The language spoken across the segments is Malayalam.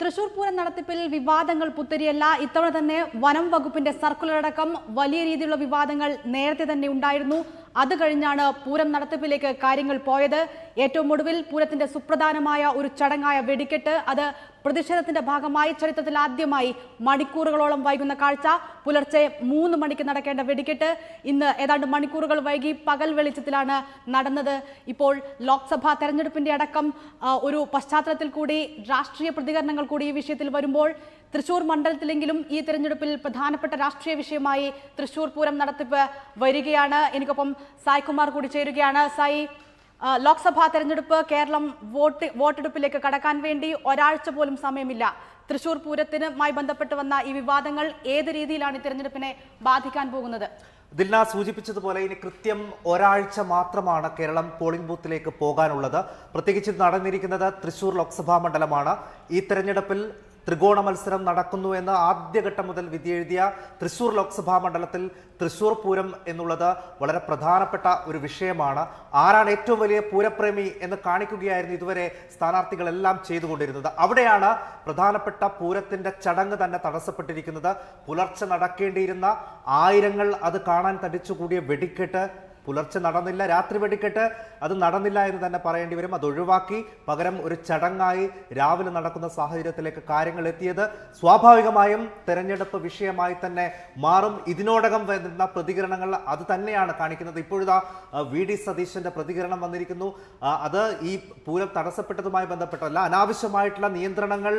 തൃശൂർ പൂരം നടത്തിപ്പിൽ വിവാദങ്ങൾ പുത്തരിയല്ല. ഇത്തവണ തന്നെ വനം വകുപ്പിന്റെ സർക്കുലർ അടക്കം വലിയ രീതിയിലുള്ള വിവാദങ്ങൾ നേരത്തെ തന്നെ ഉണ്ടായിരുന്നു. അത് കഴിഞ്ഞാണ് പൂരം നടത്തിപ്പിലേക്ക് കാര്യങ്ങൾ പോയത്. ഏറ്റവും ഒടുവിൽ പൂരത്തിന്റെ സുപ്രധാനമായ ഒരു ചടങ്ങായ വെടിക്കെട്ട് അത് പ്രതിഷേധത്തിന്റെ ഭാഗമായി ചരിത്രത്തിൽ ആദ്യമായി മണിക്കൂറുകളോളം വൈകുന്ന കാഴ്ച. പുലർച്ചെ മൂന്ന് മണിക്ക് നടക്കേണ്ട വെടിക്കെട്ട്. ഇന്ന് ഏതാണ്ട് മണിക്കൂറുകൾ വൈകി പകൽ വെളിച്ചത്തിലാണ് നടന്നത്. ഇപ്പോൾ ലോക്സഭാ തെരഞ്ഞെടുപ്പിന്റെ അടക്കം ഒരു പശ്ചാത്തലത്തിൽ കൂടി രാഷ്ട്രീയ പ്രതികരണങ്ങൾ കൂടി ഈ വിഷയത്തിൽ വരുമ്പോൾ തൃശൂർ മണ്ഡലത്തിലെങ്കിലും ഈ തെരഞ്ഞെടുപ്പിൽ പ്രധാനപ്പെട്ട രാഷ്ട്രീയ വിഷയമായി തൃശൂർ പൂരം നടത്തിപ്പ് വരികയാണ്. എനിക്കൊപ്പം സായ് കുമാർ കൂടി ചേരുകയാണ്. സായി ലോക്സഭാ തെരഞ്ഞെടുപ്പ് കേരളം വോട്ട് വോട്ടെടുപ്പിലേക്ക് കടക്കാൻ വേണ്ടി ഒരാഴ്ച പോലും സമയമില്ല. തൃശൂർ പൂരത്തിനുമായി ബന്ധപ്പെട്ട് വന്ന ഈ വിവാദങ്ങൾ ഏത് രീതിയിലാണ് ഈ തെരഞ്ഞെടുപ്പിനെ ബാധിക്കാൻ പോകുന്നത്? ദിൽന സൂചിപ്പിച്ചതുപോലെ ഇനി കൃത്യം ഒരാഴ്ച മാത്രമാണ് കേരളം പോളിംഗ് ബൂത്തിലേക്ക് പോകാനുള്ളത്. പ്രത്യേകിച്ച് നടന്നിരിക്കുന്നത് തൃശൂർ ലോക്സഭാ മണ്ഡലമാണ്. ഈ തെരഞ്ഞെടുപ്പിൽ ത്രികോണ മത്സരം നടക്കുന്നു എന്ന് ആദ്യഘട്ടം മുതൽ വിധിയെഴുതിയ തൃശൂർ ലോക്സഭാ മണ്ഡലത്തിൽ തൃശൂർ പൂരം എന്നുള്ളത് വളരെ പ്രധാനപ്പെട്ട ഒരു വിഷയമാണ്. ആരാണ് ഏറ്റവും വലിയ പൂരപ്രേമി എന്ന് കാണിക്കുകയായിരുന്നു ഇതുവരെ സ്ഥാനാർത്ഥികളെല്ലാം ചെയ്തുകൊണ്ടിരുന്നത്. അവിടെയാണ് പ്രധാനപ്പെട്ട പൂരത്തിന്റെ ചടങ്ങ് തന്നെ തടസ്സപ്പെട്ടിരിക്കുന്നത്. പുലർച്ചെ നടക്കേണ്ടിയിരുന്ന ആയിരങ്ങൾ അത് കാണാൻ തടിച്ചുകൂടിയ വെടിക്കെട്ട് പുലർച്ചെ നടന്നില്ല. രാത്രി വെടിക്കെട്ട്. അത് നടന്നില്ല എന്ന് തന്നെ പറയേണ്ടി വരും. അത് ഒഴിവാക്കി പകരം ഒരു ചടങ്ങായി രാവിലെ നടക്കുന്ന സാഹചര്യത്തിലേക്ക് കാര്യങ്ങൾ എത്തിയത് സ്വാഭാവികമായും തെരഞ്ഞെടുപ്പ് വിഷയമായി തന്നെ മാറും. ഇതിനോടകം വരുന്ന പ്രതികരണങ്ങൾ അത് തന്നെയാണ് കാണിക്കുന്നത്. ഇപ്പോഴിതാ വി ഡി സതീശന്റെ പ്രതികരണം വന്നിരിക്കുന്നു. അത് ഈ പൂരം തടസ്സപ്പെട്ടതുമായി ബന്ധപ്പെട്ടല്ല അനാവശ്യമായിട്ടുള്ള നിയന്ത്രണങ്ങൾ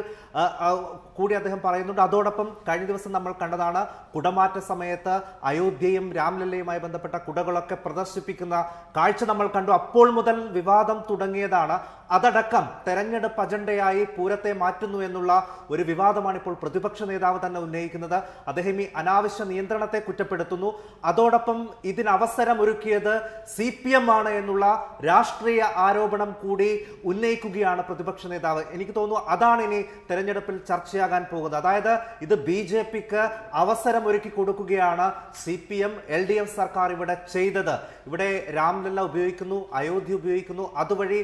കൂടി അദ്ദേഹം പറയുന്നുണ്ട്. അതോടൊപ്പം കഴിഞ്ഞ ദിവസം നമ്മൾ കണ്ടതാണ് കുടമാറ്റ സമയത്ത് അയോധ്യയും രാംലല്ലയുമായി ബന്ധപ്പെട്ട കുടകളൊക്കെ പ്രദർശിപ്പിക്കുന്ന കാഴ്ച നമ്മൾ കണ്ടു. അപ്പോൾ മുതൽ വിവാദം തുടങ്ങിയതാണ്. അതടക്കം തെരഞ്ഞെടുപ്പ് അജണ്ടയായി പൂരത്തെ മാറ്റുന്നു എന്നുള്ള ഒരു വിവാദമാണ് ഇപ്പോൾ പ്രതിപക്ഷ നേതാവ് തന്നെ ഉന്നയിക്കുന്നത്. അദ്ദേഹം ഈ അനാവശ്യ നിയന്ത്രണത്തെ കുറ്റപ്പെടുത്തുന്നു. അതോടൊപ്പം ഇതിനവസരം ഒരുക്കിയത് സി പി എം ആണ് എന്നുള്ള രാഷ്ട്രീയ ആരോപണം കൂടി ഉന്നയിക്കുകയാണ് പ്രതിപക്ഷ നേതാവ്. എനിക്ക് തോന്നുന്നു അതാണ് ഇനി തെരഞ്ഞെടുപ്പിൽ ചർച്ചയാകാൻ പോകുന്നത്. അതായത് ഇത് ബി ജെ പിക്ക് അവസരം ഒരുക്കി കൊടുക്കുകയാണ് C P M L D F സർക്കാർ ഇവിടെ ചെയ്തത്. ഇവിടെ രാംലല്ല ഉപയോഗിക്കുന്നു അയോധ്യ ഉപയോഗിക്കുന്നു. അതുവഴി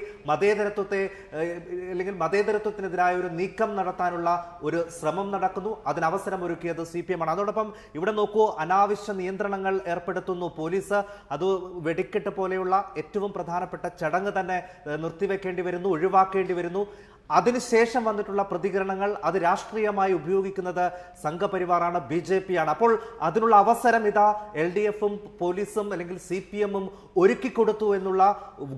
മതേതരത്വത്തെ അല്ലെങ്കിൽ മതേതരത്വത്തിനെതിരായ ഒരു നീക്കം നടത്താനുള്ള ഒരു ശ്രമം നടക്കുന്നു. അതിന് അവസരം ഒരുക്കിയത് സി പി എം ആണ് അതോടൊപ്പം ഇവിടെ നോക്കൂ അനാവശ്യ നിയന്ത്രണങ്ങൾ ഏർപ്പെടുത്തുന്നു പോലീസ്. അത് വെടിക്കെട്ട് പോലെയുള്ള ഏറ്റവും പ്രധാനപ്പെട്ട ചടങ്ങ് തന്നെ നിർത്തിവെക്കേണ്ടി വരുന്നു ഒഴിവാക്കേണ്ടി വരുന്നു. അതിനുശേഷം വന്നിട്ടുള്ള പ്രതികരണങ്ങൾ അത് രാഷ്ട്രീയമായി ഉപയോഗിക്കുന്നത് സംഘപരിവാറാണ് ബി ജെ പി ആണ് അപ്പോൾ അതിനുള്ള അവസരം ഇതാ എൽ ഡി എഫും പോലീസും അല്ലെങ്കിൽ സി പി എമ്മും ഒരുക്കിക്കൊടുത്തു എന്നുള്ള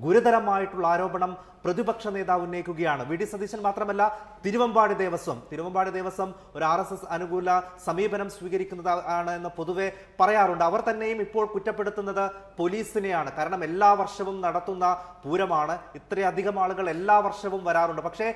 ഗുരുതരമായിട്ടുള്ള ആരോപണം പ്രതിപക്ഷ നേതാവ് ഉന്നയിക്കുകയാണ്. വി ഡി സതീശൻ മാത്രമല്ല തിരുവമ്പാടി ദേവസ്വം. തിരുവമ്പാടി ദേവസ്വം ഒരു ആർ എസ് എസ് അനുകൂല സമീപനം സ്വീകരിക്കുന്നതാണ് എന്ന് പൊതുവെ പറയാറുണ്ട്. അവർ തന്നെയും ഇപ്പോൾ കുറ്റപ്പെടുത്തുന്നത് പോലീസിനെയാണ്. കാരണം എല്ലാ വർഷവും നടത്തുന്ന പൂരമാണ്. ഇത്രയധികം ആളുകൾ എല്ലാ വർഷവും വരാറുണ്ട്. പക്ഷേ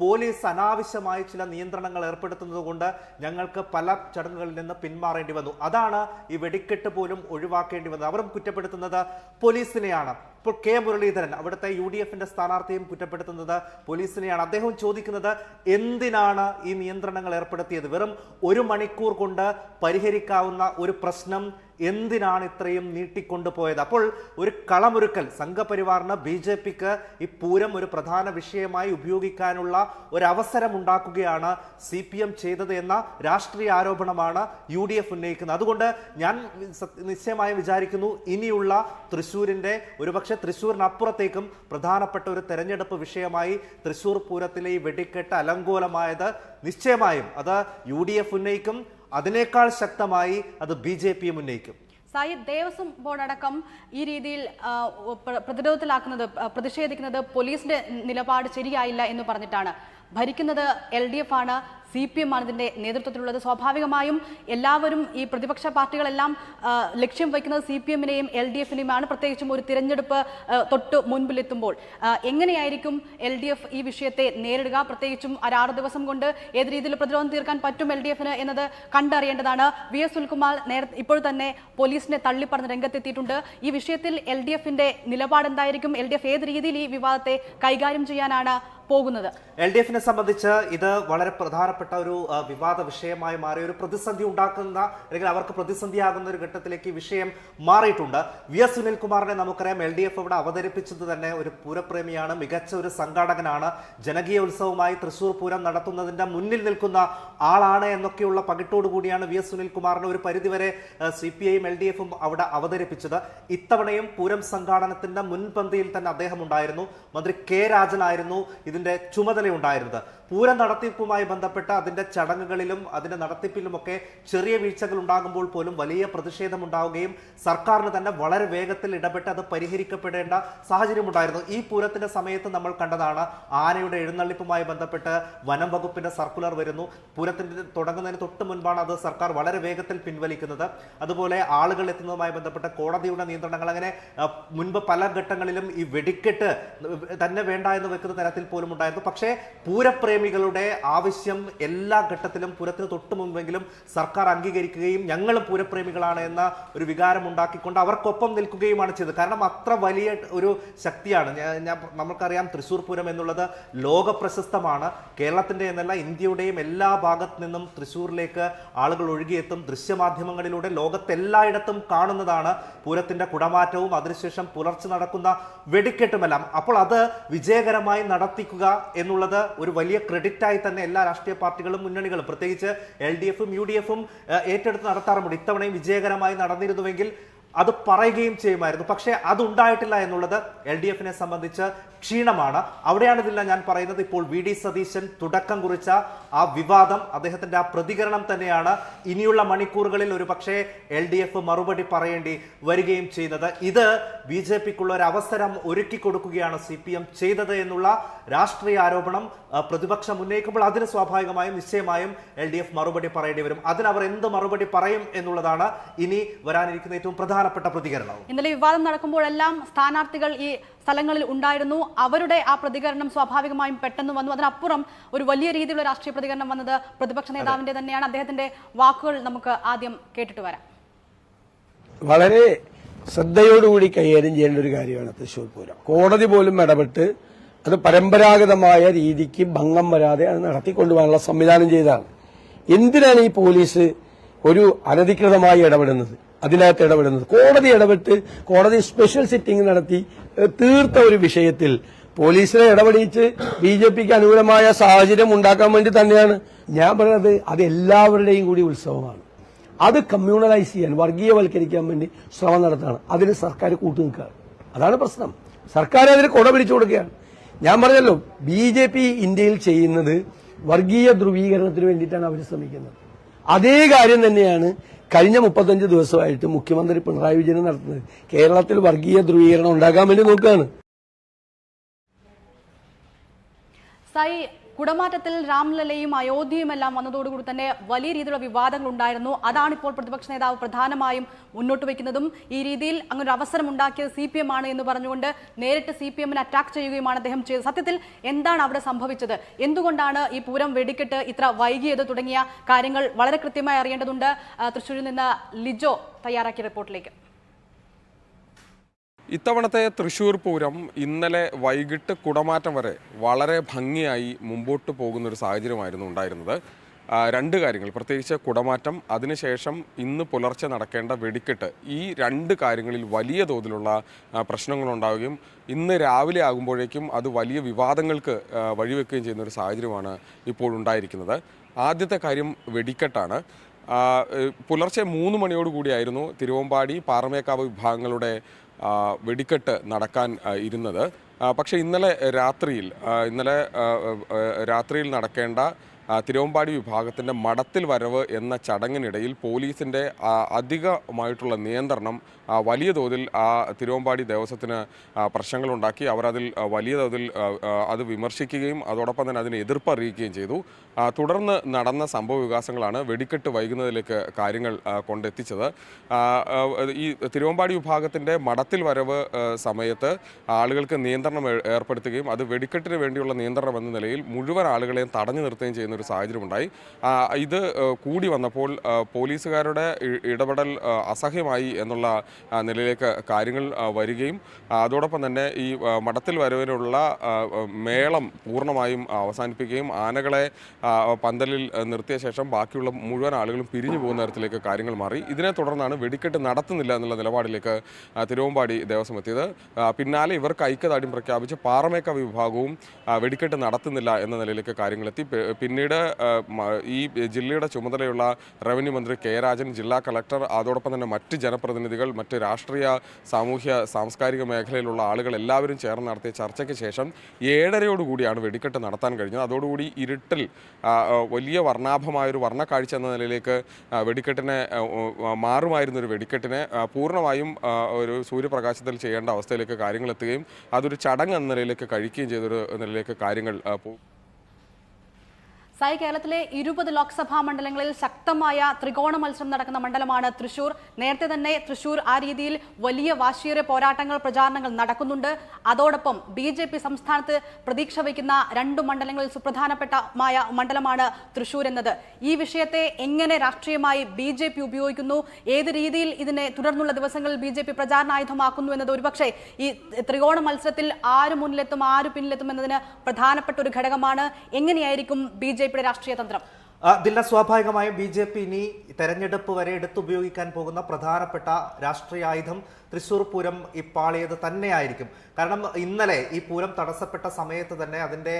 പോലീസ് അനാവശ്യമായി ചില നിയന്ത്രണങ്ങൾ ഏർപ്പെടുത്തുന്നത് കൊണ്ട് ഞങ്ങൾക്ക് പല ചടങ്ങുകളിൽ നിന്ന് പിന്മാറേണ്ടി വന്നു. അതാണ് ഈ വെടിക്കെട്ട് പോലും ഒഴിവാക്കേണ്ടി വന്നത്. അവരും കുറ്റപ്പെടുത്തുന്നത് പോലീസിനെയാണ്. ഇപ്പോൾ കെ മുരളീധരൻ അവിടുത്തെ യു ഡി എഫിന്റെ സ്ഥാനാർത്ഥിയും കുറ്റപ്പെടുത്തുന്നത് പോലീസിനെയാണ്. അദ്ദേഹം ചോദിക്കുന്നത് എന്തിനാണ് ഈ നിയന്ത്രണങ്ങൾ ഏർപ്പെടുത്തിയത്? വെറും ഒരു മണിക്കൂർ കൊണ്ട് പരിഹരിക്കാവുന്ന ഒരു പ്രശ്നം എന്തിനാണ് ഇത്രയും നീട്ടിക്കൊണ്ടുപോയത്? അപ്പോൾ ഒരു കളമൊരുക്കൽ സംഘപരിവാറിന് ബി ജെ പിക്ക് ഈ പൂരം ഒരു പ്രധാന വിഷയമായി ഉപയോഗിക്കാനുള്ള ഒരു അവസരം ഉണ്ടാക്കുകയാണ് സി പി എം ചെയ്തത് എന്ന രാഷ്ട്രീയ ആരോപണമാണ് യു ഡി എഫ് ഉന്നയിക്കുന്നത്. അതുകൊണ്ട് ഞാൻ നിശ്ചയമായും വിചാരിക്കുന്നു ഇനിയുള്ള തൃശ്ശൂരിന്റെ ഒരുപക്ഷെ തൃശ്ശൂരിനപ്പുറത്തേക്കും പ്രധാനപ്പെട്ട ഒരു തെരഞ്ഞെടുപ്പ് വിഷയമായി തൃശ്ശൂർ പൂരത്തിലെ ഈ വെടിക്കെട്ട് അലങ്കോലമായത് നിശ്ചയമായും അത് യു ഡി എഫ് ഉന്നയിക്കും. അതിനേക്കാൾ ശക്തമായി അത് ബി ജെ പിയും ഉന്നയിക്കും. സായി ദേവസ്വം ബോർഡ് അടക്കം ഈ രീതിയിൽ പ്രതിരോധത്തിലാക്കുന്നത് പ്രതിഷേധിക്കുന്നത് പോലീസിന്റെ നിലപാട് ശരിയായില്ല എന്ന് പറഞ്ഞിട്ടാണ്. ഭരിക്കുന്നത് എൽ ഡി എഫ് ആണ്. സി പി എം ആണ് ഇതിന്റെ നേതൃത്വത്തിലുള്ളത്. സ്വാഭാവികമായും എല്ലാവരും ഈ പ്രതിപക്ഷ പാർട്ടികളെല്ലാം ലക്ഷ്യം വയ്ക്കുന്നത് സി പി എമ്മിനെയും എൽ ഡി എഫിനെയുമാണ്. പ്രത്യേകിച്ചും ഒരു തിരഞ്ഞെടുപ്പ് തൊട്ട് മുൻപിലെത്തുമ്പോൾ. എങ്ങനെയായിരിക്കും എൽ ഡി എഫ് ഈ വിഷയത്തെ നേരിടുക? പ്രത്യേകിച്ചും ഒരാറ് ദിവസം കൊണ്ട് ഏത് രീതിയിൽ പ്രതിരോധം തീർക്കാൻ പറ്റും എൽ ഡി എഫിന് എന്നത് കണ്ടറിയേണ്ടതാണ്. വി എസ് സുൽകുമാർ നേര ഇപ്പോൾ തന്നെ പോലീസിനെ തള്ളിപ്പറഞ്ഞ് രംഗത്തെത്തിയിട്ടുണ്ട്. ഈ വിഷയത്തിൽ എൽ ഡി എഫിന്റെ നിലപാട് എന്തായിരിക്കും എൽ ഡി എഫ് ഏത് രീതിയിൽ ഈ വിവാദത്തെ കൈകാര്യം ചെയ്യാനാണ് പോകുന്നത്? എൽ ഡി എഫിനെ സംബന്ധിച്ച് ഇത് വളരെ പ്രധാനപ്പെട്ട പ്രധാനപ്പെട്ട ഒരു വിവാദ വിഷയമായി മാറി ഒരു പ്രതിസന്ധി ഉണ്ടാക്കുന്ന അല്ലെങ്കിൽ അവർക്ക് പ്രതിസന്ധിയാകുന്ന ഒരു ഘട്ടത്തിലേക്ക് വിഷയം മാറിയിട്ടുണ്ട്. വി എസ് സുനിൽകുമാറിനെ നമുക്കറിയാം എൽ ഡി എഫ് ഇവിടെ അവതരിപ്പിച്ചത് തന്നെ ഒരു പൂരപ്രേമിയാണ് മികച്ച ഒരു സംഘാടകനാണ്. ജനകീയ ഉത്സവമായി തൃശൂർ പൂരം നടത്തുന്നതിന്റെ മുന്നിൽ നിൽക്കുന്ന ആളാണ് എന്നൊക്കെയുള്ള പകിട്ടോടു കൂടിയാണ് വി എസ് സുനിൽകുമാറിനെ ഒരു പരിധിവരെ സി പി ഐയും എൽ ഡി എഫും അവിടെ അവതരിപ്പിച്ചത്. ഇത്തവണയും പൂരം സംഘാടനത്തിന്റെ മുൻപന്തിയിൽ തന്നെ അദ്ദേഹം ഉണ്ടായിരുന്നു. മന്ത്രി കെ രാജനായിരുന്നു ഇതിന്റെ ചുമതലയുണ്ടായിരുന്നത്. പൂരം നടത്തിപ്പുമായി ബന്ധപ്പെട്ട അതിന്റെ ചടങ്ങുകളിലും അതിന്റെ നടത്തിപ്പിലുമൊക്കെ ചെറിയ വീഴ്ചകൾ ഉണ്ടാകുമ്പോൾ പോലും വലിയ പ്രതിഷേധം ഉണ്ടാവുകയും സർക്കാരിന് തന്നെ വളരെ വേഗത്തിൽ ഇടപെട്ട് അത് പരിഹരിക്കപ്പെടേണ്ട സാഹചര്യം ഉണ്ടായിരുന്നു ഈ പൂരത്തിന്റെ സമയത്ത് നമ്മൾ കണ്ടതാണ് ആനയുടെ എഴുന്നള്ളിപ്പുമായി ബന്ധപ്പെട്ട് വനം വകുപ്പിന്റെ സർക്കുലർ വരുന്നു. പൂരത്തിന്റെ തുടങ്ങുന്നതിന് തൊട്ട് മുൻപാണ് അത് സർക്കാർ വളരെ വേഗത്തിൽ പിൻവലിക്കുന്നത്. അതുപോലെ ആളുകൾ എത്തുന്നതുമായി ബന്ധപ്പെട്ട് കോടതിയുടെ നിയന്ത്രണങ്ങൾ അങ്ങനെ മുൻപ് പല ഘട്ടങ്ങളിലും ഈ വെടിക്കെട്ട് തന്നെ വേണ്ട എന്ന് വെക്കുന്ന തരത്തിൽ പോലും ഉണ്ടായിരുന്നു. പക്ഷേ പൂരപ്രേമികളുടെ ആവശ്യം എല്ലാ ഘട്ടത്തിലും പൂരത്തിന് തൊട്ട് മുമ്പെങ്കിലും സർക്കാർ അംഗീകരിക്കുകയും ഞങ്ങളും പൂരപ്രേമികളാണ് എന്ന ഒരു വികാരം ഉണ്ടാക്കിക്കൊണ്ട് അവർക്കൊപ്പം നിൽക്കുകയുമാണ് ചെയ്തത്. കാരണം അത്ര വലിയ ഒരു ശക്തിയാണ്. ഞാൻ നമുക്കറിയാം തൃശ്ശൂർ പൂരം എന്നുള്ളത് ലോക പ്രശസ്തമാണ് കേരളത്തിന്റെ എന്നല്ല ഇന്ത്യയുടെയും എല്ലാ ഭാഗത്തു നിന്നും തൃശ്ശൂരിലേക്ക് ആളുകൾ ഒഴുകിയെത്തും ദൃശ്യമാധ്യമങ്ങളിലൂടെ ലോകത്തെല്ലായിടത്തും കാണുന്നതാണ് പൂരത്തിന്റെ കുടമാറ്റവും അതിനുശേഷം പുലർച്ചെ നടക്കുന്ന വെടിക്കെട്ടുമെല്ലാം. അപ്പോൾ അത് വിജയകരമായി നടത്തിക്കുക എന്നുള്ളത് ഒരു വലിയ ക്രെഡിറ്റ് ആയി തന്നെ എല്ലാ രാഷ്ട്രീയ പാർട്ടികളും മുന്നണികളും പ്രത്യേകിച്ച് എൽ ഡി എഫും യു ഡി എഫും ഏറ്റെടുത്ത് നടത്താറുമുണ്ട്. ഇത്തവണയും വിജയകരമായി നടന്നിരുന്നുവെങ്കിൽ അത് പറയുകയും ചെയ്യുമായിരുന്നു. പക്ഷേ അതുണ്ടായിട്ടില്ല എന്നുള്ളത് എൽ ഡി എഫിനെ സംബന്ധിച്ച് ക്ഷീണമാണ്. അവിടെയാണ് ഇതില്ല ഞാൻ പറയുന്നത്. ഇപ്പോൾ വി ഡി സതീശൻ തുടക്കം കുറിച്ച ആ വിവാദം അദ്ദേഹത്തിന്റെ ആ പ്രതികരണം തന്നെയാണ് ഇനിയുള്ള മണിക്കൂറുകളിൽ ഒരു പക്ഷേ എൽ ഡി എഫ് മറുപടി പറയേണ്ടി വരികയും ചെയ്യുന്നത് ഇത് ബി ജെ പിക്കുള്ള ഒരു അവസരം ഒരുക്കി കൊടുക്കുകയാണ് സി പി എം ചെയ്തത് എന്നുള്ള രാഷ്ട്രീയ ആരോപണം പ്രതിപക്ഷം ഉന്നയിക്കുമ്പോൾ അതിന് സ്വാഭാവികമായും നിശ്ചയമായും എൽ ഡി എഫ് മറുപടി പറയേണ്ടി വരും. അതിനവർ എന്ത് മറുപടി പറയും എന്നുള്ളതാണ് ഇനി വരാനിരിക്കുന്ന ഏറ്റവും പ്രധാനപ്പെട്ട പ്രതികരണവും. ഇന്നലെ വിവാദം നടക്കുമ്പോഴെല്ലാം സ്ഥാനാർത്ഥികൾ ഈ സ്ഥലങ്ങളിൽ ഉണ്ടായിരുന്നു. അവരുടെ ആ പ്രതികരണം സ്വാഭാവികമായും പെട്ടെന്ന് വന്നു. അതിനപ്പുറം ഒരു വലിയ രീതിയിലുള്ള രാഷ്ട്രീയ പ്രതികരണം വന്നത് പ്രതിപക്ഷ നേതാവിന്റെ തന്നെയാണ്. അദ്ദേഹത്തിന്റെ വാക്കുകൾ നമുക്ക് ആദ്യം കേട്ടിട്ട് വരാം. വളരെ ശ്രദ്ധയോടുകൂടി കൈകാര്യം ചെയ്യേണ്ട ഒരു കാര്യമാണ് തൃശൂർ പൂരം. കോടതി പോലും ഇടപെട്ട് അത് പരമ്പരാഗതമായ രീതിക്ക് ഭംഗം വരാതെ അത് നടത്തിക്കൊണ്ടുപോകാനുള്ള സംവിധാനം ചെയ്തതാണ്. എന്തിനാണ് ഈ പോലീസ് ഒരു അനധികൃതമായി ഇടപെടുന്നത്? അതിനകത്ത് ഇടപെടുന്നത്. കോടതി ഇടപെട്ട് കോടതി സ്പെഷ്യൽ സിറ്റിംഗ് നടത്തി തീർത്ത ഒരു വിഷയത്തിൽ പോലീസിനെ ഇടപെടിച്ച് ബി ജെ പിക്ക് അനുകൂലമായ സാഹചര്യം ഉണ്ടാക്കാൻ വേണ്ടി തന്നെയാണ്. ഞാൻ പറയുന്നത് അത് എല്ലാവരുടെയും കൂടി ഉത്സവമാണ്. അത് കമ്മ്യൂണലൈസ് ചെയ്യാൻ വർഗീയവൽക്കരിക്കാൻ വേണ്ടി ശ്രമം നടത്താണ് അതിന് സർക്കാർ കൂട്ടുനിൽക്കുകയാണ് അതാണ് പ്രശ്നം. സർക്കാർ അതിന് കൊട പിടിച്ചു കൊടുക്കുകയാണ്. ഞാൻ പറഞ്ഞല്ലോ ബി ജെ പി ഇന്ത്യയിൽ ചെയ്യുന്നത് വർഗീയ ധ്രുവീകരണത്തിന് വേണ്ടിയിട്ടാണ് അവർ ശ്രമിക്കുന്നത്. അതേ കാര്യം തന്നെയാണ് കഴിഞ്ഞ മുപ്പത്തഞ്ച് ദിവസമായിട്ട് മുഖ്യമന്ത്രി പിണറായി വിജയൻ നടത്തുന്നത് കേരളത്തിൽ വർഗീയ ധ്രുവീകരണം ഉണ്ടാക്കാൻ വേണ്ടി നോക്കുകയാണ്. കുടമാറ്റത്തിൽ രാംലലയും അയോധ്യയും എല്ലാം വന്നതോടുകൂടി തന്നെ വലിയ രീതിയിലുള്ള വിവാദങ്ങൾ ഉണ്ടായിരുന്നു അതാണ് ഇപ്പോൾ പ്രതിപക്ഷ നേതാവ് പ്രധാനമായും മുന്നോട്ട് വയ്ക്കുന്നതും. ഈ രീതിയിൽ അങ്ങനെ ഒരു അവസരം ഉണ്ടാക്കിയത് സി പി എം ആണ് എന്ന് പറഞ്ഞുകൊണ്ട് നേരിട്ട് സി പി എമ്മിനെ അറ്റാക്ക് ചെയ്യുകയുമാണ് അദ്ദേഹം ചെയ്തത്. സത്യത്തിൽ എന്താണ് അവിടെ സംഭവിച്ചത്? എന്തുകൊണ്ടാണ് ഈ പൂരം വെടിക്കെട്ട് ഇത്ര വൈകിയത് തുടങ്ങിയ കാര്യങ്ങൾ വളരെ കൃത്യമായി അറിയേണ്ടതുണ്ട്. തൃശ്ശൂരിൽ നിന്ന് ലിജോ തയ്യാറാക്കിയ റിപ്പോർട്ടിലേക്ക്. ഇത്തവണത്തെ തൃശ്ശൂർ പൂരം ഇന്നലെ വൈകിട്ട് കുടമാറ്റം വരെ വളരെ ഭംഗിയായി മുമ്പോട്ട് പോകുന്ന ഒരു സാഹചര്യമായിരുന്നു ഉണ്ടായിരുന്നത്. രണ്ട് കാര്യങ്ങൾ. പ്രത്യേകിച്ച് കുടമാറ്റം അതിനുശേഷം ഇന്ന് പുലർച്ചെ നടക്കേണ്ട വെടിക്കെട്ട്. ഈ രണ്ട് കാര്യങ്ങളിൽ വലിയ തോതിലുള്ള പ്രശ്നങ്ങളുണ്ടാവുകയും ഇന്ന് രാവിലെ ആകുമ്പോഴേക്കും അത് വലിയ വിവാദങ്ങൾക്ക് വഴിവെക്കുകയും ചെയ്യുന്ന ഒരു സാഹചര്യമാണ് ഇപ്പോൾ ഉണ്ടായിരിക്കുന്നത്. ആദ്യത്തെ കാര്യം വെടിക്കെട്ടാണ്. പുലർച്ചെ മൂന്ന് മണിയോടുകൂടിയായിരുന്നു തിരുവമ്പാടി പാറമേക്കാവ് വിഭാഗങ്ങളുടെ വെടിക്കെട്ട് നടക്കാൻ ഇരുന്നത്. പക്ഷേ ഇന്നലെ രാത്രിയിൽ ഇന്നലെ രാത്രിയിൽ നടക്കേണ്ട തിരുവമ്പാടി വിഭാഗത്തിന്റെ മടത്തിൽ വരവ് എന്ന ചടങ്ങിനിടയിൽ പോലീസിന്റെ അധികമായിട്ടുള്ള നിയന്ത്രണം വലിയ തോതിൽ ആ തിരുവമ്പാടി ദേവസ്വത്തിന് പ്രശ്നങ്ങളുണ്ടാക്കി. അവരതിൽ വലിയ തോതിൽ അത് വിമർശിക്കുകയും അതോടൊപ്പം തന്നെ അതിനെ എതിർപ്പ് അറിയിക്കുകയും ചെയ്തു. തുടർന്ന് നടന്ന സംഭവ വികാസങ്ങളാണ് വെടിക്കെട്ട് വൈകുന്നതിലേക്ക് കാര്യങ്ങൾ കൊണ്ടെത്തിച്ചത്. ഈ തിരുവമ്പാടി വിഭാഗത്തിന്റെ മടത്തിൽ വരവ് സമയത്ത് ആളുകൾക്ക് നിയന്ത്രണം ഏർപ്പെടുത്തുകയും അത് വെടിക്കെട്ടിന് വേണ്ടിയുള്ള നിയന്ത്രണം എന്ന നിലയിൽ മുഴുവൻ ആളുകളെയും തടഞ്ഞു നിർത്തുകയും ചെയ്യുന്ന ഒരു സാഹചര്യമുണ്ടായി. ഇത് കൂടി വന്നപ്പോൾ പോലീസുകാരുടെ ഇടപെടൽ അസഹ്യമായി എന്നുള്ള നിലയിലേക്ക് കാര്യങ്ങൾ വരികയും അതോടൊപ്പം തന്നെ ഈ മഠത്തിൽ വരവിനുള്ള മേളം പൂർണമായും അവസാനിപ്പിക്കുകയും ആനകളെ പന്തലിൽ നിർത്തിയ ശേഷം ബാക്കിയുള്ള മുഴുവൻ ആളുകളും പിരിഞ്ഞു പോകുന്ന തരത്തിലേക്ക് കാര്യങ്ങൾ മാറി. ഇതിനെ തുടർന്നാണ് വെടിക്കെട്ട് നടത്തുന്നില്ല എന്നുള്ള നിലപാടിലേക്ക് തിരുവമ്പാടി ദേവസ്വം എത്തിയത്. പിന്നാലെ ഇവർക്ക് ഐക്യദാർഢ്യം പ്രഖ്യാപിച്ച് പാറമേക്ക വിഭാഗവും വെടിക്കെട്ട് നടത്തുന്നില്ല എന്ന നിലയിലേക്ക് കാര്യങ്ങളെത്തി. പി- പിന്നീട് ഈ ജില്ലയുടെ ചുമതലയുള്ള റവന്യൂ മന്ത്രി കെ രാജൻ ജില്ലാ കളക്ടർ അതോടൊപ്പം തന്നെ മറ്റ് ജനപ്രതിനിധികൾ മറ്റ് രാഷ്ട്രീയ സാമൂഹ്യ സാംസ്കാരിക മേഖലയിലുള്ള ആളുകൾ എല്ലാവരും ചേർന്ന് നടത്തിയ ചർച്ചയ്ക്ക് ശേഷം ഏഴരയോടുകൂടിയാണ് വെടിക്കെട്ട് നടത്താൻ കഴിഞ്ഞത്. അതോടുകൂടി ഇരുട്ടിൽ വലിയ വർണാഭമായൊരു വർണക്കാഴ്ച എന്ന നിലയിലേക്ക് വെടിക്കെട്ടിനെ ആ, ആ, മാറുമായിരുന്ന ഒരു വെടിക്കെട്ടിനെ പൂർണമായും ഒരു സൂര്യപ്രകാശത്തിൽ ചെയ്യേണ്ട അവസ്ഥയിലേക്ക് കാര്യങ്ങൾ എത്തുകയും അതൊരു ചടങ്ങ് എന്ന നിലയിലേക്ക് കഴിക്കുകയും ചെയ്തൊരു നിലയിലേക്ക് കാര്യങ്ങൾ പോകും സായി കേരളത്തിലെ ഇരുപത് ലോക്സഭാ മണ്ഡലങ്ങളിൽ ശക്തമായ ത്രികോണ മത്സരം നടക്കുന്ന മണ്ഡലമാണ് തൃശൂർ. നേരത്തെ തന്നെ തൃശൂർ ആ രീതിയിൽ വലിയ വാശിയേറിയ പോരാട്ടങ്ങൾ പ്രചാരണങ്ങൾ നടക്കുന്നുണ്ട്. അതോടൊപ്പം ബി ജെ പി സംസ്ഥാനത്ത് പ്രതീക്ഷ വയ്ക്കുന്ന രണ്ട് മണ്ഡലങ്ങളിൽ സുപ്രധാനപ്പെട്ടമായ മണ്ഡലമാണ് തൃശൂർ എന്നത്. ഈ വിഷയത്തെ എങ്ങനെ രാഷ്ട്രീയമായി ബി ജെ പി ഉപയോഗിക്കുന്നു ഏത് രീതിയിൽ ഇതിനെ തുടർന്നുള്ള ദിവസങ്ങളിൽ ബി ജെ പി എന്നത് ഒരുപക്ഷെ ഈ ത്രികോണ മത്സരത്തിൽ ആര് മുന്നിലെത്തും ആര് പിന്നിലെത്തും എന്നതിന് പ്രധാനപ്പെട്ട ഒരു ഘടകമാണ്. എങ്ങനെയായിരിക്കും ബി ജെ പിയുടെ രാഷ്ട്രീയ തന്ത്രം. ദില്ല സ്വാഭാവികമായും ബി ജെ പി ഇനി തെരഞ്ഞെടുപ്പ് വരെ എടുത്തുപയോഗിക്കാൻ പോകുന്ന പ്രധാനപ്പെട്ട രാഷ്ട്രീയ ആയുധം തൃശൂർ പൂരം ഇപ്പാളിയത് പാളിയത് തന്നെയായിരിക്കും. കാരണം ഇന്നലെ ഈ പൂരം തടസ്സപ്പെട്ട സമയത്ത് തന്നെ അതിന്റെ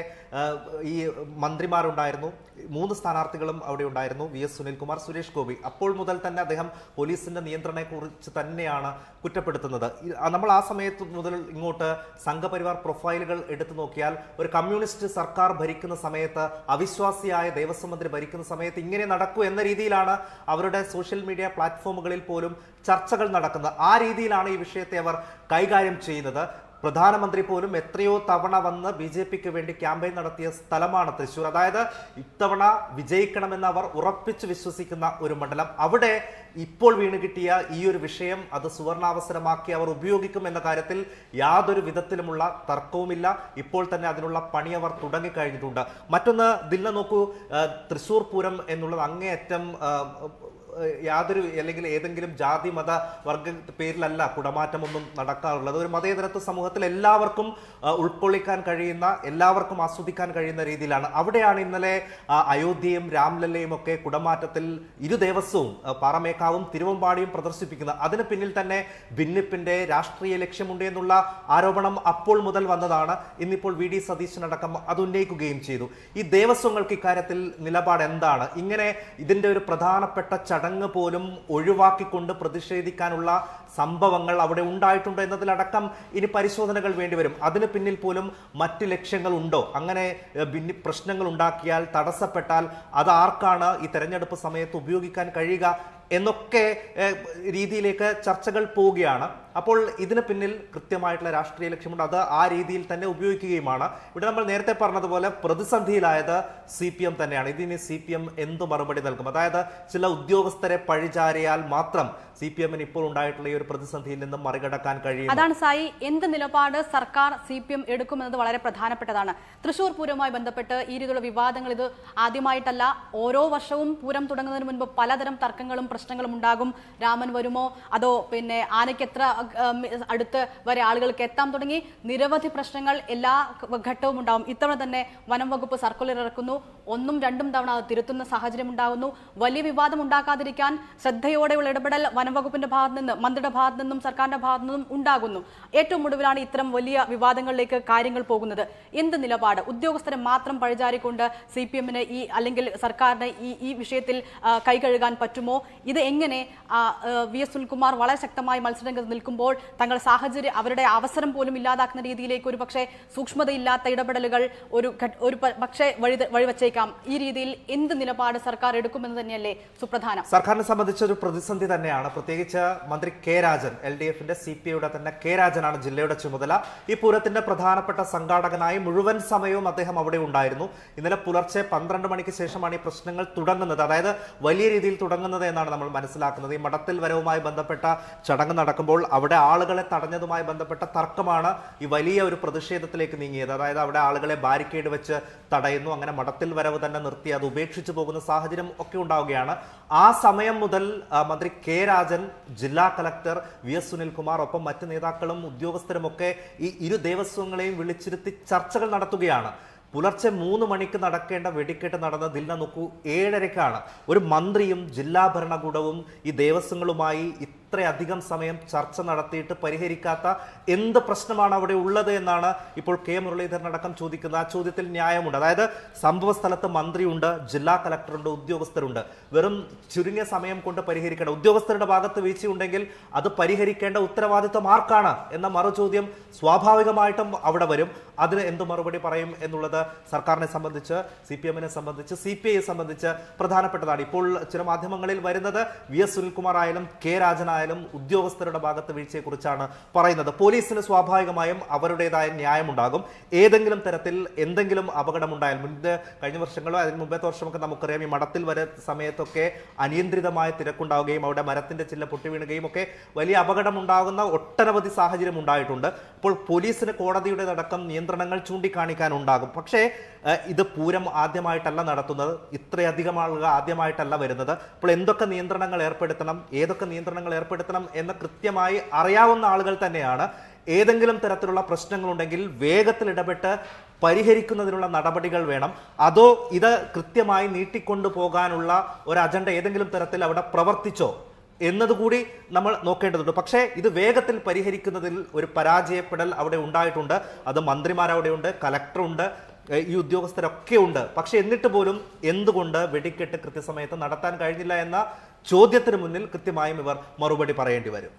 ഈ മന്ത്രിമാരുണ്ടായിരുന്നു. മൂന്ന് സ്ഥാനാർത്ഥികളും അവിടെ ഉണ്ടായിരുന്നു. V S Sunilkumar Suresh Gopi. അപ്പോൾ മുതൽ തന്നെ അദ്ദേഹം പോലീസിന്റെ നിയന്ത്രണത്തെക്കുറിച്ച് തന്നെയാണ് കുറ്റപ്പെടുത്തുന്നത്. നമ്മൾ ആ സമയത്ത് മുതൽ ഇങ്ങോട്ട് സംഘപരിവാർ പ്രൊഫൈലുകൾ എടുത്തു നോക്കിയാൽ ഒരു കമ്മ്യൂണിസ്റ്റ് സർക്കാർ ഭരിക്കുന്ന സമയത്ത് അവിശ്വാസിയായ ദേവസ്വം മന്ത്രി ഭരിക്കുന്ന സമയത്ത് ഇങ്ങനെ നടക്കൂ എന്ന രീതിയിലാണ് അവരുടെ സോഷ്യൽ മീഡിയ പ്ലാറ്റ്ഫോമുകളിൽ പോലും ചർച്ചകൾ നടക്കുന്നത്. ആ രീതിയിലാണ് ഈ വിഷയത്തെ അവർ കൈകാര്യം ചെയ്യുന്നത് പ്രധാനമന്ത്രി പോലും എത്രയോ തവണ വന്ന് ബി ജെ പിക്ക് വേണ്ടി ക്യാമ്പയിൻ നടത്തിയ സ്ഥലമാണ് തൃശ്ശൂർ. അതായത് ഇത്തവണ വിജയിക്കണമെന്ന് അവർ ഉറപ്പിച്ചു വിശ്വസിക്കുന്ന ഒരു മണ്ഡലം. അവിടെ ഇപ്പോൾ വീണ് കിട്ടിയ ഈ ഒരു വിഷയം അത് സുവർണാവസരമാക്കി അവർ ഉപയോഗിക്കും എന്ന കാര്യത്തിൽ യാതൊരു വിധത്തിലുമുള്ള തർക്കവുമില്ല. ഇപ്പോൾ തന്നെ അതിനുള്ള പണി അവർ തുടങ്ങിക്കഴിഞ്ഞിട്ടുണ്ട്. മറ്റൊന്ന് ദില്ല നോക്കൂ തൃശ്ശൂർ പൂരം എന്നുള്ളത് അങ്ങേയറ്റം യാതൊരു അല്ലെങ്കിൽ ഏതെങ്കിലും ജാതി മത വർഗ പേരിലല്ല കുടമാറ്റമൊന്നും നടക്കാറുള്ളത്. ഒരു മതേതരത്വ സമൂഹത്തിൽ എല്ലാവർക്കും ഉൾക്കൊള്ളിക്കാൻ കഴിയുന്ന എല്ലാവർക്കും ആസ്വദിക്കാൻ കഴിയുന്ന രീതിയിലാണ്. അവിടെയാണ് ഇന്നലെ അയോധ്യയും രാംലല്ലയും ഒക്കെ കുടമാറ്റത്തിൽ ഇരു ദേവസ്വവും പാറമേക്കാവും തിരുവമ്പാടിയും പ്രദർശിപ്പിക്കുന്നത്. അതിന് പിന്നിൽ തന്നെ ഭിന്നിപ്പിന്റെ രാഷ്ട്രീയ ലക്ഷ്യമുണ്ട് എന്നുള്ള ആരോപണം അപ്പോൾ മുതൽ വന്നതാണ്. ഇന്നിപ്പോൾ വി ഡി സതീശനടക്കം അത് ഉന്നയിക്കുകയും ചെയ്തു. ഈ ദേവസ്വങ്ങൾക്ക് ഇക്കാര്യത്തിൽ നിലപാട് എന്താണ് ഇങ്ങനെ ഇതിന്റെ ഒരു പ്രധാനപ്പെട്ട ചടങ്ങ് പോലും ഒഴിവാക്കിക്കൊണ്ട് പ്രതിഷേധിക്കാനുള്ള സംഭവങ്ങൾ അവിടെ ഉണ്ടായിട്ടുണ്ട് എന്നതിലടക്കം ഇനി പരിശോധനകൾ വേണ്ടിവരും. അതിന് പിന്നിൽ പോലും മറ്റ് ലക്ഷ്യങ്ങൾ ഉണ്ടോ? അങ്ങനെ പ്രശ്നങ്ങൾ ഉണ്ടാക്കിയാൽ തടസ്സപ്പെട്ടാൽ അത് ആർക്കാണ് ഈ തെരഞ്ഞെടുപ്പ് സമയത്ത് ഉപയോഗിക്കാൻ കഴിയുക എന്നൊക്കെ രീതിയിലേക്ക് ചർച്ചകൾ പോവുകയാണ്. അപ്പോൾ ഇതിന് പിന്നിൽ കൃത്യമായിട്ടുള്ള രാഷ്ട്രീയ ലക്ഷ്യമുണ്ട്. അത് ആ രീതിയിൽ തന്നെ ഉപയോഗിക്കുകയുമാണ്. ഇവിടെ നമ്മൾ നേരത്തെ പറഞ്ഞതുപോലെ പ്രതിസന്ധിയിലായത് സി പി എം തന്നെയാണ്. ഇതിന് സി പി എം എന്ത് മറുപടി നൽകും? അതായത് ചില ഉദ്യോഗസ്ഥരെ പഴിചാരിയാൽ മാത്രം സി പി എമ്മിന് ഇപ്പോൾ ഉണ്ടായിട്ടുള്ള ഈ ഒരു പ്രതിസന്ധിയിൽ നിന്ന് മറികടക്കാൻ കഴിയും അതാണ് സായി എന്ത് നിലപാട് സർക്കാർ സി പി എം എടുക്കുമെന്നത് വളരെ പ്രധാനപ്പെട്ടതാണ്. തൃശൂർ പൂരവുമായി ബന്ധപ്പെട്ട് ഈ രീതിയിലുള്ള വിവാദങ്ങൾ ഇത് ആദ്യമായിട്ടല്ല. ഓരോ വർഷവും പൂരം തുടങ്ങുന്നതിന് മുൻപ് പലതരം തർക്കങ്ങളും പ്രശ്നങ്ങളും ഉണ്ടാകും രാമൻ വരുമോ? അതോ പിന്നെ ആനയ്ക്ക് എത്ര അടുത്ത് വരെ ആളുകൾക്ക് എത്താൻ തുടങ്ങി? നിരവധി പ്രശ്നങ്ങൾ എല്ലാ ഘട്ടവും ഉണ്ടാകും ഇത്തവണ തന്നെ വനം വകുപ്പ് സർക്കുലർ ഇറക്കുന്നു. ഒന്നും രണ്ടും തവണ അത് തിരുത്തുന്ന സാഹചര്യം ഉണ്ടാകുന്നു. വലിയ വിവാദം ഉണ്ടാക്കാതിരിക്കാൻ ശ്രദ്ധയോടെയുള്ള ഇടപെടൽ വനം വകുപ്പിന്റെ ഭാഗത്ത് നിന്ന് മന്ത്രിയുടെ ഭാഗത്ത് നിന്നും സർക്കാരിന്റെ ഭാഗത്ത് നിന്നും ഉണ്ടാകുന്നു. ഏറ്റവും ഒടുവിലാണ് ഇത്തരം വലിയ വിവാദങ്ങളിലേക്ക് കാര്യങ്ങൾ പോകുന്നത്. എന്ത് നിലപാട്? ഉദ്യോഗസ്ഥരെ മാത്രം പഴിചാരിക്കൊണ്ട് സി പി എമ്മിന് ഈ അല്ലെങ്കിൽ സർക്കാരിന് ഈ ഈ വിഷയത്തിൽ കൈകഴുകാൻ പറ്റുമോ? ഇത് എങ്ങനെ വി എസ് സുനിൽകുമാർ വളരെ ശക്തമായി മത്സരരംഗത്ത് നിൽക്കുമ്പോൾ തങ്ങൾ സാഹചര്യം അവരുടെ അവസരം പോലും ഇല്ലാതാക്കുന്ന രീതിയിലേക്ക് ഒരു പക്ഷേ സൂക്ഷ്മതയില്ലാത്ത ഇടപെടലുകൾ ഒരു ഒരു പക്ഷേ വഴി വഴിവച്ചേക്കാം. ഈ രീതിയിൽ എന്ത് നിലപാട് സർക്കാർ എടുക്കുമെന്ന് തന്നെയല്ലേ സുപ്രധാനം? സർക്കാരിനെ സംബന്ധിച്ച ഒരു പ്രതിസന്ധി തന്നെയാണ്. പ്രത്യേകിച്ച് മന്ത്രി കെ രാജൻ എൽ ഡി എഫിന്റെ സി പി ഐയുടെ തന്നെ കെ രാജനാണ് ജില്ലയുടെ ചുമതല. ഈ പൂരത്തിന്റെ പ്രധാനപ്പെട്ട സംഘാടകനായി മുഴുവൻ സമയവും അദ്ദേഹം അവിടെ ഉണ്ടായിരുന്നു. ഇന്നലെ പുലർച്ചെ പന്ത്രണ്ട് മണിക്ക് ശേഷമാണ് ഈ പ്രശ്നങ്ങൾ തുടങ്ങുന്നത്. അതായത് വലിയ രീതിയിൽ തുടങ്ങുന്നത് എന്നാണ് നമ്മൾ മനസ്സിലാക്കുന്നത്. ഈ മഠത്തിൽ വരവുമായി ബന്ധപ്പെട്ട ചടങ്ങ് നടക്കുമ്പോൾ അവിടെ ആളുകളെ തടഞ്ഞതുമായി ബന്ധപ്പെട്ട തർക്കമാണ് ഈ വലിയ ഒരു പ്രതിഷേധത്തിലേക്ക് നീങ്ങിയത്. അതായത് അവിടെ ആളുകളെ ബാരിക്കേഡ് വെച്ച് തടയുന്നു. അങ്ങനെ മഠത്തിൽ വരവ് തന്നെ നിർത്തി. അത് ഉപേക്ഷിച്ചു പോകുന്ന സാഹചര്യം ഒക്കെ ഉണ്ടാവുകയാണ്. ആ സമയം മുതൽ മന്ത്രി കെ രാജൻ ജില്ലാ കലക്ടർ വി എസ് സുനിൽകുമാർ ഒപ്പം മറ്റ് നേതാക്കളും ഉദ്യോഗസ്ഥരും ഒക്കെ ഈ ഇരു ദേവസ്വങ്ങളെയും വിളിച്ചിരുത്തി ചർച്ചകൾ നടത്തുകയാണ്. പുലർച്ചെ മൂന്ന് മണിക്ക് നടക്കേണ്ട വെടിക്കെട്ട് നടന്ന ദില്ല നോക്കൂ ഏഴരക്കാണ് ഒരു മന്ത്രിയും ജില്ലാ ഭരണകൂടവും ഈ ദേവസ്വങ്ങളുമായി ഇത്രയധികം സമയം ചർച്ച നടത്തിയിട്ട് പരിഹരിക്കാത്ത എന്ത് പ്രശ്നമാണ് അവിടെ ഉള്ളത് എന്നാണ് ഇപ്പോൾ കെ മുരളീധരൻ അടക്കം ചോദിക്കുന്നത് ആ ചോദ്യത്തിൽ ന്യായമുണ്ട്. അതായത് സംഭവ സ്ഥലത്ത് മന്ത്രിയുണ്ട് ജില്ലാ കലക്ടറുണ്ട് ഉദ്യോഗസ്ഥരുണ്ട്. വെറും ചുരുങ്ങിയ സമയം കൊണ്ട് പരിഹരിക്കേണ്ട. ഉദ്യോഗസ്ഥരുടെ ഭാഗത്ത് വീഴ്ചയുണ്ടെങ്കിൽ അത് പരിഹരിക്കേണ്ട ഉത്തരവാദിത്വം ആർക്കാണ് എന്ന മറു ചോദ്യം സ്വാഭാവികമായിട്ടും അവിടെ വരും. അതിന് എന്ത് മറുപടി പറയും എന്നുള്ളത് സർക്കാരിനെ സംബന്ധിച്ച് സി പി എമ്മിനെ സംബന്ധിച്ച് സി പി ഐയെ സംബന്ധിച്ച് പ്രധാനപ്പെട്ടതാണ്. ഇപ്പോൾ ചില മാധ്യമങ്ങളിൽ വരുന്നത് വി എസ് സുനിൽകുമാർ ആയാലും കെ രാജനായാലും ഉദ്യോഗസ്ഥരുടെ ഭാഗത്ത് വീഴ്ചയെക്കുറിച്ചാണ് പറയുന്നത്. പോലീസിന് സ്വാഭാവികമായും അവരുടേതായ ന്യായമുണ്ടാകും. ഏതെങ്കിലും തരത്തിൽ എന്തെങ്കിലും അപകടമുണ്ടായാൽ മുൻപ് കഴിഞ്ഞ വർഷങ്ങളോ അതിന് മുമ്പത്തെ വർഷമൊക്കെ നമുക്കറിയാം ഈ മഠത്തിൽ വരെ സമയത്തൊക്കെ അനിയന്ത്രിതമായ തിരക്കുണ്ടാവുകയും അവിടെ മരത്തിന്റെ ചില്ല പൊട്ടി വീണുകയും ഒക്കെ വലിയ അപകടം ഉണ്ടാകുന്ന ഒട്ടനവധി സാഹചര്യം ഉണ്ടായിട്ടുണ്ട്. അപ്പോൾ പോലീസിന് കോടതിയുടെ അടക്കം നിയന്ത്രണങ്ങൾ ചൂണ്ടിക്കാണിക്കാനുണ്ടാകും. പക്ഷേ ഇത് പൂരം ആദ്യമായിട്ടല്ല നടത്തുന്നത്. ഇത്രയധികം ആളുകൾ ആദ്യമായിട്ടല്ല വരുന്നത്. അപ്പോൾ എന്തൊക്കെ നിയന്ത്രണങ്ങൾ ഏർപ്പെടുത്തണം? ഏതൊക്കെ നിയന്ത്രണങ്ങൾ ഏർപ്പെടുത്തണം? എന്ന് കൃത്യമായി അറിയാവുന്ന ആളുകൾ തന്നെയാണ്. ഏതെങ്കിലും തരത്തിലുള്ള പ്രശ്നങ്ങളുണ്ടെങ്കിൽ വേഗത്തിൽ ഇടപെട്ട് പരിഹരിക്കുന്നതിനുള്ള നടപടികൾ വേണം. അതോ ഇത് കൃത്യമായി നീട്ടിക്കൊണ്ടു പോകാനുള്ള ഒരു അജണ്ട ഏതെങ്കിലും തരത്തിൽ അവിടെ പ്രവർത്തിച്ചോ എന്നതുകൂടി നമ്മൾ നോക്കേണ്ടതുണ്ട്. പക്ഷേ ഇത് വേഗത്തിൽ പരിഹരിക്കുന്നതിൽ ഒരു പരാജയപ്പെടൽ അവിടെ ഉണ്ടായിട്ടുണ്ട്. അത് മന്ത്രിമാരവിടെയുണ്ട് കലക്ടറുണ്ട് ഈ ഉദ്യോഗസ്ഥരൊക്കെ ഉണ്ട് പക്ഷെ എന്നിട്ട് പോലും എന്തുകൊണ്ട് വെടിക്കെട്ട് കൃത്യസമയത്ത് നടത്താൻ കഴിഞ്ഞില്ല എന്ന ചോദ്യത്തിന് മുന്നിൽ കൃത്യമായും ഇവർ മറുപടി പറയേണ്ടി വരും.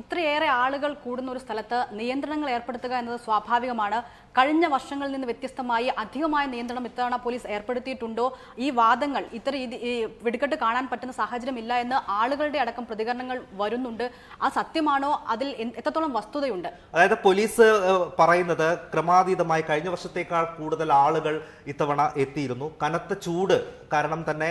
ഇത്രയേറെ ആളുകൾ കൂടുന്ന ഒരു സ്ഥലത്ത് നിയന്ത്രണങ്ങൾ ഏർപ്പെടുത്തുക എന്നത് സ്വാഭാവികമാണ്. കഴിഞ്ഞ വർഷങ്ങളിൽ നിന്ന് വ്യത്യസ്തമായി അധികമായ നിയന്ത്രണം ഇത്തവണ പോലീസ് ഏർപ്പെടുത്തിയിട്ടുണ്ടോ? ഈ വാദങ്ങൾ ഇത്ര രീതി വെടിക്കെട്ട് കാണാൻ പറ്റുന്ന സാഹചര്യം ഇല്ല എന്ന് ആളുകളുടെ അടക്കം പ്രതികരണങ്ങൾ വരുന്നുണ്ട്. ആ സത്യമാണോ? അതിൽ എത്രത്തോളം വസ്തുതയുണ്ട്? അതായത് പോലീസ് പറയുന്നത് ക്രമാതീതമായി കഴിഞ്ഞ വർഷത്തേക്കാൾ കൂടുതൽ ആളുകൾ ഇത്തവണ എത്തിയിരുന്നു. കനത്ത ചൂട് കാരണം തന്നെ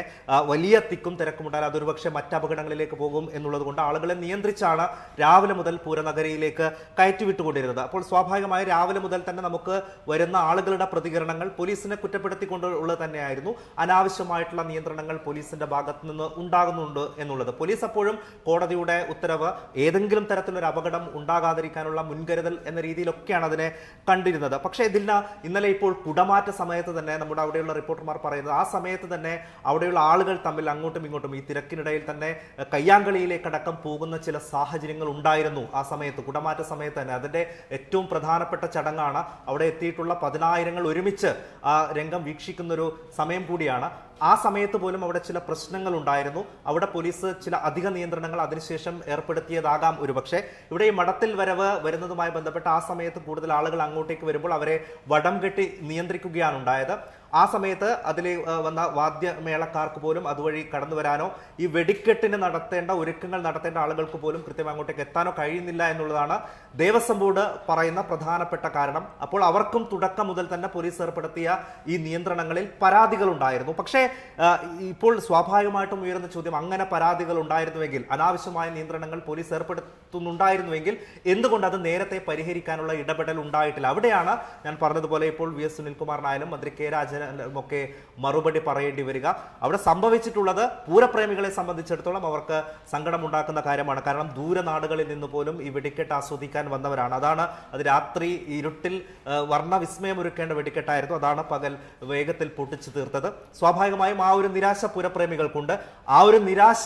വലിയ തിക്കും തിരക്കും ഉണ്ടായാൽ അതൊരു പക്ഷേ മറ്റ് അപകടങ്ങളിലേക്ക് പോകും എന്നുള്ളത് കൊണ്ട് ആളുകളെ നിയന്ത്രിച്ചാണ് രാവിലെ മുതൽ പൂരനഗരിയിലേക്ക് കയറ്റിവിട്ടുകൊണ്ടിരുന്നത്. അപ്പോൾ സ്വാഭാവികമായി രാവിലെ മുതൽ തന്നെ നമുക്ക് വരുന്ന ആളുകളുടെ പ്രതികരണങ്ങൾ പോലീസിനെ കുറ്റപ്പെടുത്തിക്കൊണ്ടുള്ളത് തന്നെയായിരുന്നു. അനാവശ്യമായിട്ടുള്ള നിയന്ത്രണങ്ങൾ പോലീസിന്റെ ഭാഗത്ത് നിന്ന് ഉണ്ടാകുന്നുണ്ട് എന്നുള്ളത്. പോലീസ് അപ്പോഴും കോടതിയുടെ ഉത്തരവ് ഏതെങ്കിലും തരത്തിലൊരു അപകടം ഉണ്ടാകാതിരിക്കാനുള്ള മുൻകരുതൽ എന്ന രീതിയിലൊക്കെയാണ് അതിനെ കണ്ടിരുന്നത്. പക്ഷേ ഇതില്ല ഇന്നലെ ഇപ്പോൾ കുടമാറ്റ സമയത്ത് തന്നെ നമ്മുടെ അവിടെയുള്ള റിപ്പോർട്ടർമാർ പറയുന്നത് ആ സമയത്ത് തന്നെ അവിടെയുള്ള ആളുകൾ തമ്മിൽ അങ്ങോട്ടും ഇങ്ങോട്ടും ഈ തിരക്കിനിടയിൽ തന്നെ കയ്യാങ്കളിയിലേക്കടക്കം പോകുന്ന ചില സാഹചര്യങ്ങൾ ഉണ്ടായിരുന്നു ആ സമയത്ത് കുടമാറ്റ സമയത്ത് തന്നെ. അതിന്റെ ഏറ്റവും പ്രധാനപ്പെട്ട ചടങ്ങാണ് അവിടെ എത്തിയിട്ടുള്ള പതിനായിരങ്ങൾ ഒരുമിച്ച് ആ രംഗം വീക്ഷിക്കുന്ന ഒരു സമയം കൂടിയാണ്. ആ സമയത്ത് പോലും അവിടെ ചില പ്രശ്നങ്ങൾ ഉണ്ടായിരുന്നു. അവിടെ പോലീസ് ചില അധിക നിയന്ത്രണങ്ങൾ അതിനുശേഷം ഏർപ്പെടുത്തിയതാകാം ഒരുപക്ഷെ ഇവിടെ ഈ മഠത്തിൽ വരവ് വരുന്നതുമായി ബന്ധപ്പെട്ട് ആ സമയത്ത് കൂടുതൽ ആളുകൾ അങ്ങോട്ടേക്ക് വരുമ്പോൾ അവരെ വടം കെട്ടി നിയന്ത്രിക്കുകയാണ് ഉണ്ടായത്. ആ സമയത്ത് അതിൽ വന്ന വാദ്യമേളക്കാർക്ക് പോലും അതുവഴി കടന്നു വരാനോ ഈ വെടിക്കെട്ടിന് നടത്തേണ്ട ഒരുക്കങ്ങൾ നടത്തേണ്ട ആളുകൾക്ക് പോലും കൃത്യമായി അങ്ങോട്ടേക്ക് എത്താനോ കഴിയുന്നില്ല എന്നുള്ളതാണ് ദേവസ്വം ബോർഡ് പറയുന്ന പ്രധാനപ്പെട്ട കാരണം. അപ്പോൾ അവർക്കും തുടക്കം മുതൽ തന്നെ പോലീസ് ഏർപ്പെടുത്തിയ ഈ നിയന്ത്രണങ്ങളിൽ പരാതികൾ ഉണ്ടായിരുന്നു പക്ഷേ ഇപ്പോൾ സ്വാഭാവികമായിട്ടും ഉയരുന്ന ചോദ്യം അങ്ങനെ പരാതികൾ ഉണ്ടായിരുന്നുവെങ്കിൽ അനാവശ്യമായ നിയന്ത്രണങ്ങൾ പോലീസ് ഏർപ്പെടുത്തുന്നുണ്ടായിരുന്നുവെങ്കിൽ എന്തുകൊണ്ട് അത് നേരത്തെ പരിഹരിക്കാനുള്ള ഇടപെടൽ ഉണ്ടായിട്ടില്ല? അവിടെയാണ് ഞാൻ പറഞ്ഞതുപോലെ ഇപ്പോൾ വി എസ് സുനിൽകുമാറിനായാലും മന്ത്രി കെ രാജനും ഒക്കെ മറുപടി പറയേണ്ടി വരിക. അവിടെ സംഭവിച്ചിട്ടുള്ളത് പൂരപ്രേമികളെ സംബന്ധിച്ചിടത്തോളം അവർക്ക് സങ്കടമുണ്ടാക്കുന്ന കാര്യമാണ്. കാരണം ദൂരനാടുകളിൽ നിന്ന് പോലും ഈ വെടിക്കെട്ട് ആസ്വദിക്കാൻ വന്നവരാണ്. അതാണ് അത് രാത്രി ഇരുട്ടിൽ വർണവിസ്മയം ഒരുക്കേണ്ട വെടിക്കെട്ടായിരുന്നു. അതാണ് പകൽ വേഗത്തിൽ പൊട്ടിച്ചു തീർത്തത്. സ്വാഭാവികമായും ആ ഒരു നിരാശ പൂരപ്രേമികൾക്കുണ്ട്. ആ ഒരു നിരാശ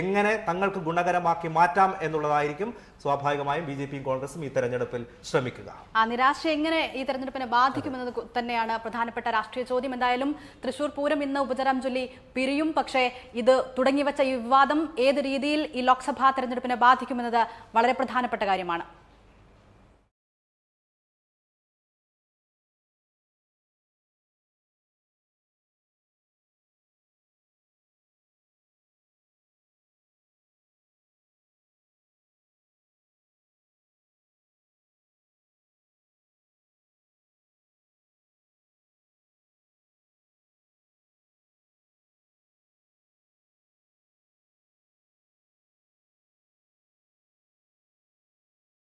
എങ്ങനെ തങ്ങൾക്ക് ഗുണകരമാക്കി മാറ്റാം എന്നുള്ളതായിരിക്കും സ്വാഭാവികമായും ബി ജെ പിയും കോൺഗ്രസും ഈ തെരഞ്ഞെടുപ്പിൽ ശ്രമിക്കുക. ആ നിരാശ എങ്ങനെ ഈ തെരഞ്ഞെടുപ്പിനെ ബാധിക്കുമെന്നത് തന്നെയാണ് പ്രധാനപ്പെട്ട രാഷ്ട്രീയ ചോദ്യം. എന്തായാലും തൃശൂർ പൂരം ഇന്ന് ഉപചരം ചൊല്ലി പിരിയും. പക്ഷേ ഇത് തുടങ്ങിവെച്ച ഈ വിവാദം ഏത് രീതിയിൽ ഈ ലോക്സഭാ തെരഞ്ഞെടുപ്പിനെ ബാധിക്കുമെന്നത് വളരെ പ്രധാനപ്പെട്ട കാര്യമാണ്.